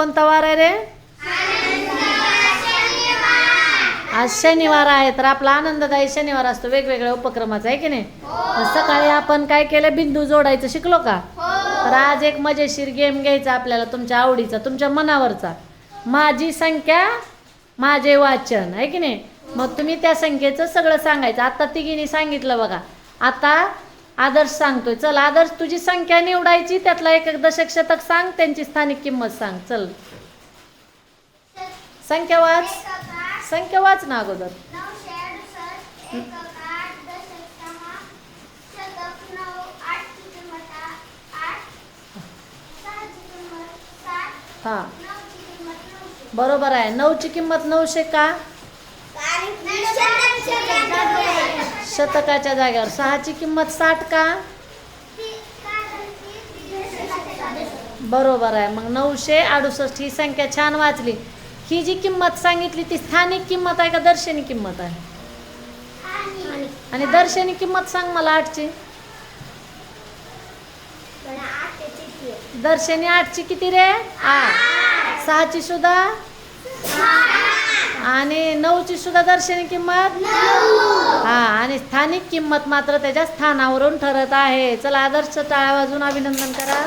कोणता वार आहे रे? आज शनिवार आहे तर आपला आनंददायी शनिवार असतो. वेगवेगळ्या उपक्रमाचा आहे की नाही? सकाळी आपण काय केलं? बिंदू जोडायचं. शिकलो का? तर आज एक मजेशीर गेम घ्यायचा आपल्याला तुमच्या आवडीचा तुमच्या मनावरचा. माझी संख्या माझे वाचन आहे की नाही? मग तुम्ही त्या संख्येचं सगळं सांगायचं. आता तिघीने सांगितलं बघा. आता आदर्श सांगतोय. चल आदर्श तुझी संख्या निवडायची त्यातला एक एक दशक शतक सांग त्यांची स्थानिक किंमत सांग. चल. संख्या वाच. संख्या वाच ना अगोदर. हा हां. बरोबर आहे. नऊची किंमत नऊशे का? शतकाच्या जागेवर. सहाची किंमत साठ का? बरोबर आहे. मग नऊशे अडुसष्ट ही संख्या छान वाचली. ही जी किंमत सांगितली ती स्थानिक किंमत आहे का दर्शनी किंमत आहे? आणि दर्शनी किंमत सांग मला आठची. दर्शनी आठची किती रे? आठ. सहाची सुद्धा? आणि नऊची सुद्धा दर्शनी किंमत? हा आणि स्थानिक किंमत मात्र त्याच्या स्थानावरून ठरत आहे. चला आदर्श टाळ्या वाजून अभिनंदन करा.